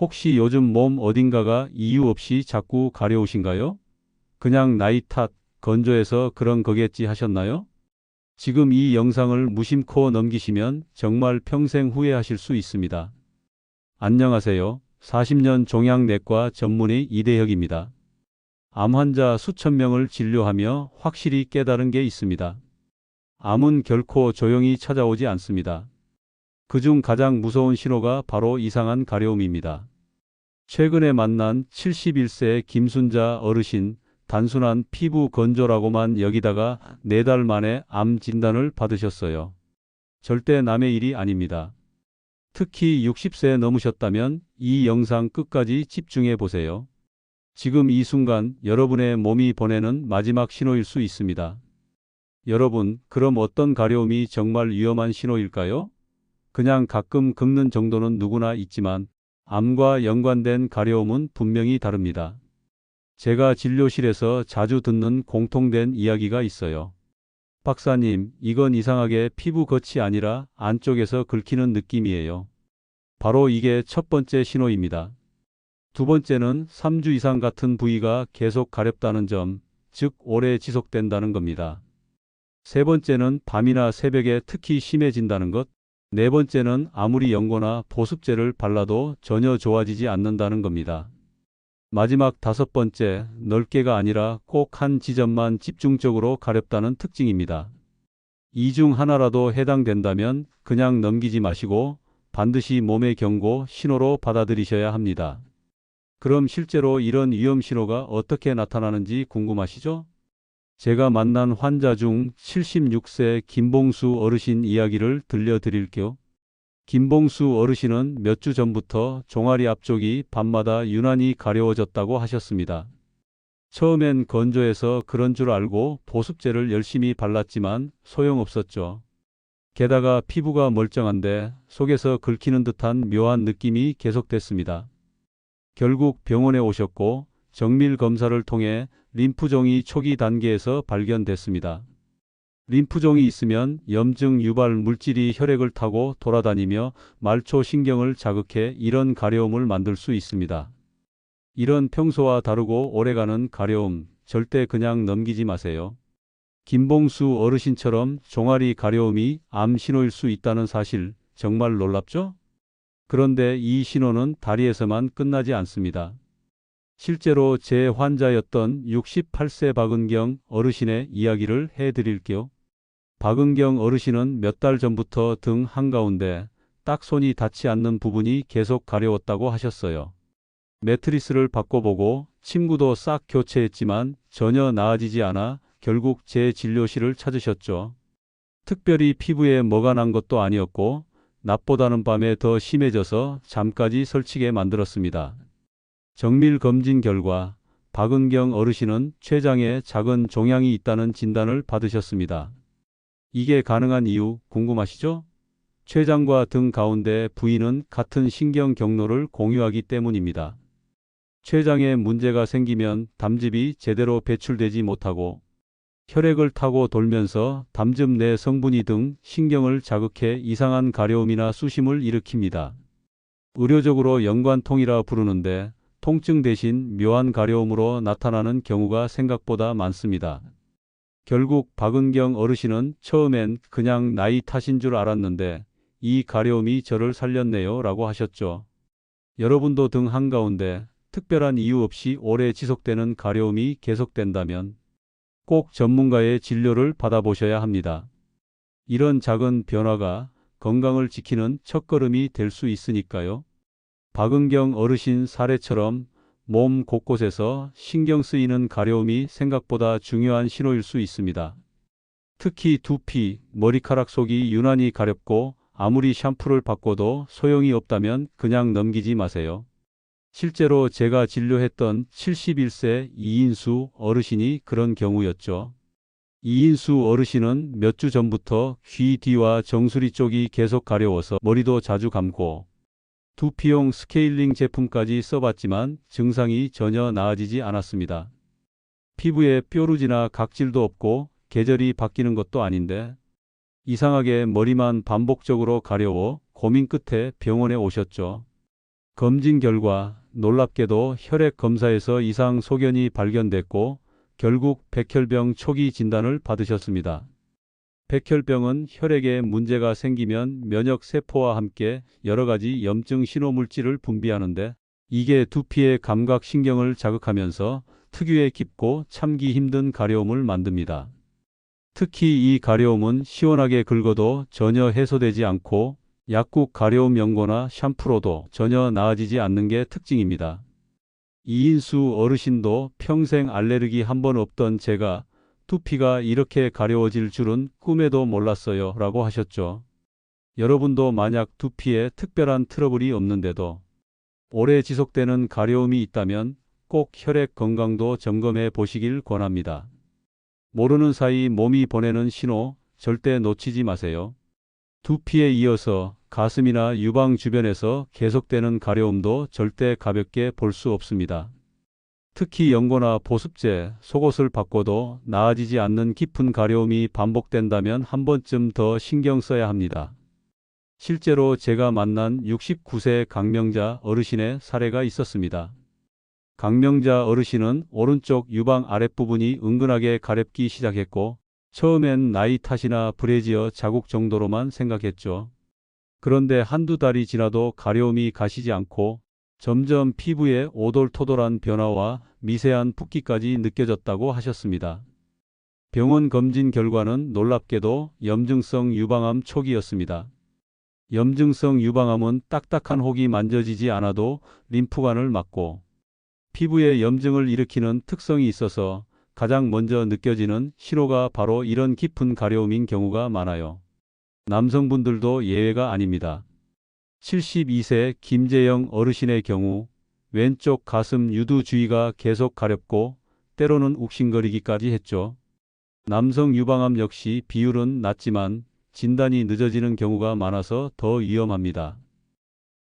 혹시 요즘 몸 어딘가가 이유 없이 자꾸 가려우신가요? 그냥 나이 탓, 건조해서 그런 거겠지 하셨나요? 지금 이 영상을 무심코 넘기시면 정말 평생 후회하실 수 있습니다. 안녕하세요. 40년 종양내과 전문의 이대혁입니다. 암 환자 수천 명을 진료하며 확실히 깨달은 게 있습니다. 암은 결코 조용히 찾아오지 않습니다. 그중 가장 무서운 신호가 바로 이상한 가려움입니다. 최근에 만난 71세 김순자 어르신 단순한 피부 건조라고만 여기다가 네달 만에 암 진단을 받으셨어요. 절대 남의 일이 아닙니다. 특히 60세 넘으셨다면 이 영상 끝까지 집중해 보세요. 지금 이 순간 여러분의 몸이 보내는 마지막 신호일 수 있습니다. 여러분, 그럼 어떤 가려움이 정말 위험한 신호일까요? 그냥 가끔 긁는 정도는 누구나 있지만 암과 연관된 가려움은 분명히 다릅니다. 제가 진료실에서 자주 듣는 공통된 이야기가 있어요. 박사님, 이건 이상하게 피부 겉이 아니라 안쪽에서 긁히는 느낌이에요. 바로 이게 첫 번째 신호입니다. 두 번째는 3주 이상 같은 부위가 계속 가렵다는 점, 즉 오래 지속된다는 겁니다. 세 번째는 밤이나 새벽에 특히 심해진다는 것. 네 번째는 아무리 연고나 보습제를 발라도 전혀 좋아지지 않는다는 겁니다. 마지막 다섯 번째, 넓게가 아니라 꼭 한 지점만 집중적으로 가렵다는 특징입니다. 이 중 하나라도 해당된다면 그냥 넘기지 마시고 반드시 몸의 경고, 신호로 받아들이셔야 합니다. 그럼 실제로 이런 위험 신호가 어떻게 나타나는지 궁금하시죠? 제가 만난 환자 중 76세 김봉수 어르신 이야기를 들려드릴게요. 김봉수 어르신은 몇 주 전부터 종아리 앞쪽이 밤마다 유난히 가려워졌다고 하셨습니다. 처음엔 건조해서 그런 줄 알고 보습제를 열심히 발랐지만 소용없었죠. 게다가 피부가 멀쩡한데 속에서 긁히는 듯한 묘한 느낌이 계속됐습니다. 결국 병원에 오셨고 정밀 검사를 통해 림프종이 초기 단계에서 발견됐습니다. 림프종이 있으면 염증 유발 물질이 혈액을 타고 돌아다니며 말초 신경을 자극해 이런 가려움을 만들 수 있습니다. 이런 평소와 다르고 오래가는 가려움 절대 그냥 넘기지 마세요. 김봉수 어르신처럼 종아리 가려움이 암 신호일 수 있다는 사실 정말 놀랍죠? 그런데 이 신호는 다리에서만 끝나지 않습니다. 실제로 제 환자였던 68세 박은경 어르신의 이야기를 해드릴게요. 박은경 어르신은 몇 달 전부터 등 한가운데 딱 손이 닿지 않는 부분이 계속 가려웠다고 하셨어요. 매트리스를 바꿔보고 침구도 싹 교체했지만 전혀 나아지지 않아 결국 제 진료실을 찾으셨죠. 특별히 피부에 뭐가 난 것도 아니었고 낮보다는 밤에 더 심해져서 잠까지 설치게 만들었습니다. 정밀 검진 결과 박은경 어르신은 췌장에 작은 종양이 있다는 진단을 받으셨습니다. 이게 가능한 이유 궁금하시죠? 췌장과 등 가운데 부위는 같은 신경 경로를 공유하기 때문입니다. 췌장에 문제가 생기면 담즙이 제대로 배출되지 못하고 혈액을 타고 돌면서 담즙 내 성분이 등 신경을 자극해 이상한 가려움이나 수심을 일으킵니다. 의료적으로 연관통이라 부르는데 통증 대신 묘한 가려움으로 나타나는 경우가 생각보다 많습니다. 결국 박은경 어르신은 처음엔 그냥 나이 탓인 줄 알았는데 이 가려움이 저를 살렸네요 라고 하셨죠. 여러분도 등 한가운데 특별한 이유 없이 오래 지속되는 가려움이 계속된다면 꼭 전문가의 진료를 받아보셔야 합니다. 이런 작은 변화가 건강을 지키는 첫걸음이 될 수 있으니까요. 박은경 어르신 사례처럼 몸 곳곳에서 신경 쓰이는 가려움이 생각보다 중요한 신호일 수 있습니다. 특히 두피, 머리카락 속이 유난히 가렵고 아무리 샴푸를 바꿔도 소용이 없다면 그냥 넘기지 마세요. 실제로 제가 진료했던 71세 이인수 어르신이 그런 경우였죠. 이인수 어르신은 몇 주 전부터 귀 뒤와 정수리 쪽이 계속 가려워서 머리도 자주 감고 두피용 스케일링 제품까지 써봤지만 증상이 전혀 나아지지 않았습니다. 피부에 뾰루지나 각질도 없고 계절이 바뀌는 것도 아닌데 이상하게 머리만 반복적으로 가려워 고민 끝에 병원에 오셨죠. 검진 결과 놀랍게도 혈액 검사에서 이상 소견이 발견됐고 결국 백혈병 초기 진단을 받으셨습니다. 백혈병은 혈액에 문제가 생기면 면역 세포와 함께 여러 가지 염증 신호 물질을 분비하는데 이게 두피의 감각 신경을 자극하면서 특유의 깊고 참기 힘든 가려움을 만듭니다. 특히 이 가려움은 시원하게 긁어도 전혀 해소되지 않고 약국 가려움 연고나 샴푸로도 전혀 나아지지 않는 게 특징입니다. 이인수 어르신도 평생 알레르기 한 번 없던 제가 두피가 이렇게 가려워질 줄은 꿈에도 몰랐어요. 라고 하셨죠. 여러분도 만약 두피에 특별한 트러블이 없는데도 오래 지속되는 가려움이 있다면 꼭 혈액 건강도 점검해 보시길 권합니다. 모르는 사이 몸이 보내는 신호 절대 놓치지 마세요. 두피에 이어서 가슴이나 유방 주변에서 계속되는 가려움도 절대 가볍게 볼 수 없습니다. 특히 연고나 보습제, 속옷을 바꿔도 나아지지 않는 깊은 가려움이 반복된다면 한 번쯤 더 신경 써야 합니다. 실제로 제가 만난 69세 강명자 어르신의 사례가 있었습니다. 강명자 어르신은 오른쪽 유방 아랫부분이 은근하게 가렵기 시작했고 처음엔 나이 탓이나 브래지어 자국 정도로만 생각했죠. 그런데 한두 달이 지나도 가려움이 가시지 않고 점점 피부에 오돌토돌한 변화와 미세한 붓기까지 느껴졌다고 하셨습니다. 병원 검진 결과는 놀랍게도 염증성 유방암 초기였습니다. 염증성 유방암은 딱딱한 혹이 만져지지 않아도 림프관을 막고 피부에 염증을 일으키는 특성이 있어서 가장 먼저 느껴지는 신호가 바로 이런 깊은 가려움인 경우가 많아요. 남성분들도 예외가 아닙니다. 72세 김재영 어르신의 경우 왼쪽 가슴 유두 주위가 계속 가렵고 때로는 욱신거리기까지 했죠. 남성 유방암 역시 비율은 낮지만 진단이 늦어지는 경우가 많아서 더 위험합니다.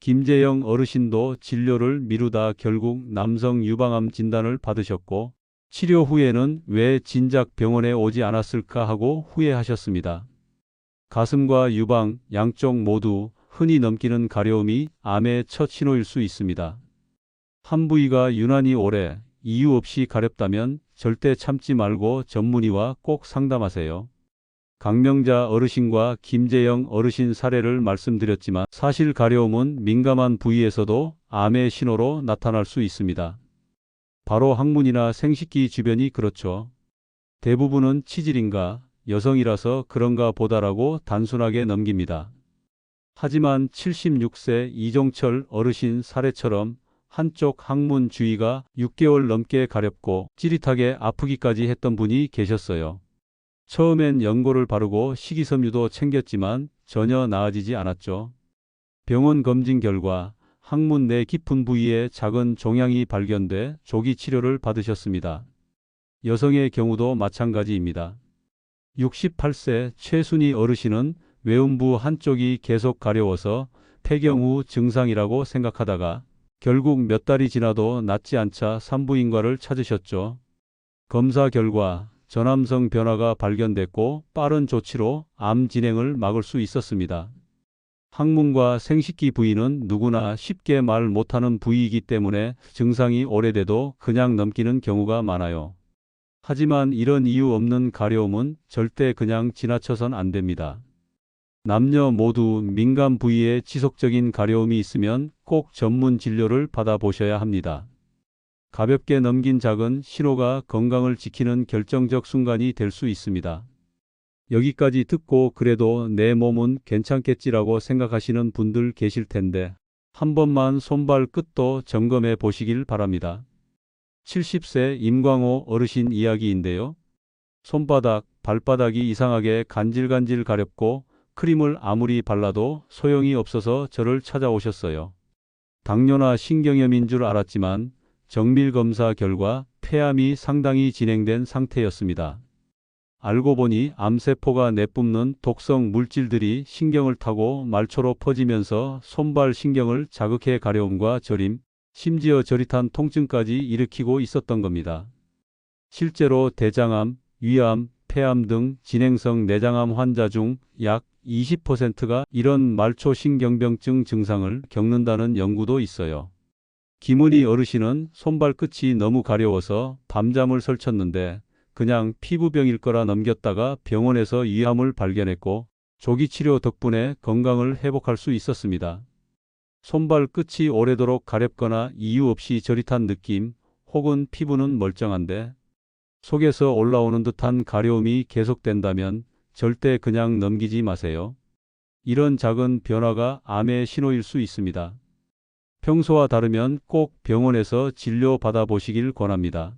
김재영 어르신도 진료를 미루다 결국 남성 유방암 진단을 받으셨고 치료 후에는 왜 진작 병원에 오지 않았을까 하고 후회하셨습니다. 가슴과 유방 양쪽 모두 흔히 넘기는 가려움이 암의 첫 신호일 수 있습니다. 한 부위가 유난히 오래 이유 없이 가렵다면 절대 참지 말고 전문의와 꼭 상담하세요. 강명자 어르신과 김재영 어르신 사례를 말씀드렸지만 사실 가려움은 민감한 부위에서도 암의 신호로 나타날 수 있습니다. 바로 항문이나 생식기 주변이 그렇죠. 대부분은 치질인가 여성이라서 그런가 보다라고 단순하게 넘깁니다. 하지만 76세 이종철 어르신 사례처럼 한쪽 항문 주위가 6개월 넘게 가렵고 찌릿하게 아프기까지 했던 분이 계셨어요. 처음엔 연고를 바르고 식이섬유도 챙겼지만 전혀 나아지지 않았죠. 병원 검진 결과 항문 내 깊은 부위에 작은 종양이 발견돼 조기 치료를 받으셨습니다. 여성의 경우도 마찬가지입니다. 68세 최순희 어르신은 외음부 한쪽이 계속 가려워서 폐경 후 증상이라고 생각하다가 결국 몇 달이 지나도 낫지 않자 산부인과를 찾으셨죠. 검사 결과 전암성 변화가 발견됐고 빠른 조치로 암 진행을 막을 수 있었습니다. 항문과 생식기 부위는 누구나 쉽게 말 못하는 부위이기 때문에 증상이 오래돼도 그냥 넘기는 경우가 많아요. 하지만 이런 이유 없는 가려움은 절대 그냥 지나쳐선 안 됩니다. 남녀 모두 민감 부위에 지속적인 가려움이 있으면 꼭 전문 진료를 받아보셔야 합니다. 가볍게 넘긴 작은 신호가 건강을 지키는 결정적 순간이 될 수 있습니다. 여기까지 듣고 그래도 내 몸은 괜찮겠지라고 생각하시는 분들 계실 텐데 한 번만 손발 끝도 점검해 보시길 바랍니다. 70세 임광호 어르신 이야기인데요. 손바닥, 발바닥이 이상하게 간질간질 가렵고 크림을 아무리 발라도 소용이 없어서 저를 찾아오셨어요. 당뇨나 신경염인 줄 알았지만 정밀 검사 결과 폐암이 상당히 진행된 상태였습니다. 알고 보니 암세포가 내뿜는 독성 물질들이 신경을 타고 말초로 퍼지면서 손발 신경을 자극해 가려움과 저림, 심지어 저릿한 통증까지 일으키고 있었던 겁니다. 실제로 대장암, 위암, 폐암 등 진행성 내장암 환자 중 약 20%가 이런 말초신경병증 증상을 겪는다는 연구도 있어요. 김은희 어르신은 손발 끝이 너무 가려워서 밤잠을 설쳤는데 그냥 피부병일 거라 넘겼다가 병원에서 위암을 발견했고 조기 치료 덕분에 건강을 회복할 수 있었습니다. 손발 끝이 오래도록 가렵거나 이유 없이 저릿한 느낌 혹은 피부는 멀쩡한데 속에서 올라오는 듯한 가려움이 계속된다면 절대 그냥 넘기지 마세요. 이런 작은 변화가 암의 신호일 수 있습니다. 평소와 다르면 꼭 병원에서 진료 받아보시길 권합니다.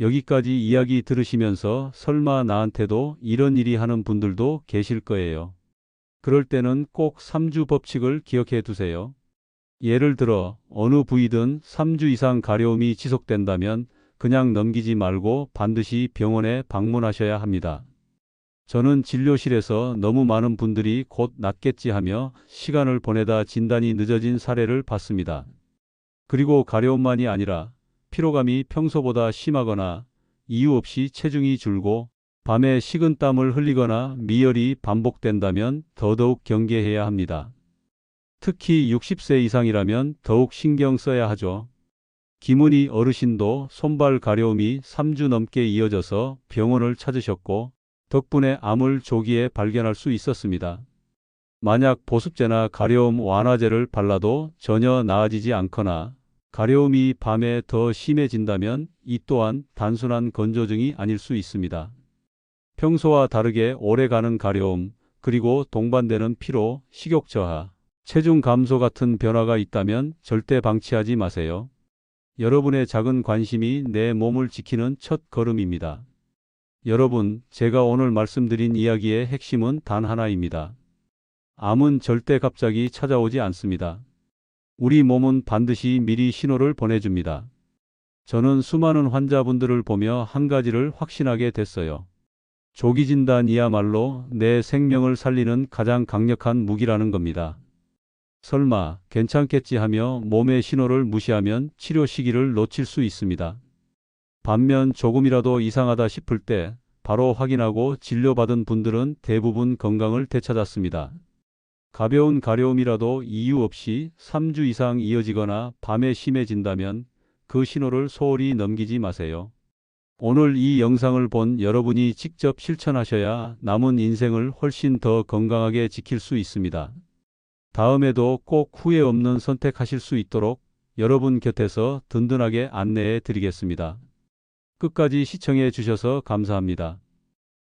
여기까지 이야기 들으시면서 설마 나한테도 이런 일이 하는 분들도 계실 거예요. 그럴 때는 꼭 3주 법칙을 기억해 두세요. 예를 들어 어느 부위든 3주 이상 가려움이 지속된다면 그냥 넘기지 말고 반드시 병원에 방문하셔야 합니다. 저는 진료실에서 너무 많은 분들이 곧 낫겠지 하며 시간을 보내다 진단이 늦어진 사례를 봤습니다. 그리고 가려움만이 아니라 피로감이 평소보다 심하거나 이유 없이 체중이 줄고 밤에 식은땀을 흘리거나 미열이 반복된다면 더더욱 경계해야 합니다. 특히 60세 이상이라면 더욱 신경 써야 하죠. 김은희 어르신도 손발 가려움이 3주 넘게 이어져서 병원을 찾으셨고 덕분에 암을 조기에 발견할 수 있었습니다. 만약 보습제나 가려움 완화제를 발라도 전혀 나아지지 않거나 가려움이 밤에 더 심해진다면 이 또한 단순한 건조증이 아닐 수 있습니다. 평소와 다르게 오래가는 가려움, 그리고 동반되는 피로, 식욕 저하, 체중 감소 같은 변화가 있다면 절대 방치하지 마세요. 여러분의 작은 관심이 내 몸을 지키는 첫 걸음입니다. 여러분, 제가 오늘 말씀드린 이야기의 핵심은 단 하나입니다. 암은 절대 갑자기 찾아오지 않습니다. 우리 몸은 반드시 미리 신호를 보내줍니다. 저는 수많은 환자분들을 보며 한 가지를 확신하게 됐어요. 조기 진단이야말로 내 생명을 살리는 가장 강력한 무기라는 겁니다. 설마 괜찮겠지 하며 몸의 신호를 무시하면 치료 시기를 놓칠 수 있습니다. 반면 조금이라도 이상하다 싶을 때 바로 확인하고 진료받은 분들은 대부분 건강을 되찾았습니다. 가벼운 가려움이라도 이유 없이 3주 이상 이어지거나 밤에 심해진다면 그 신호를 소홀히 넘기지 마세요. 오늘 이 영상을 본 여러분이 직접 실천하셔야 남은 인생을 훨씬 더 건강하게 지킬 수 있습니다. 다음에도 꼭 후회 없는 선택하실 수 있도록 여러분 곁에서 든든하게 안내해 드리겠습니다. 끝까지 시청해 주셔서 감사합니다.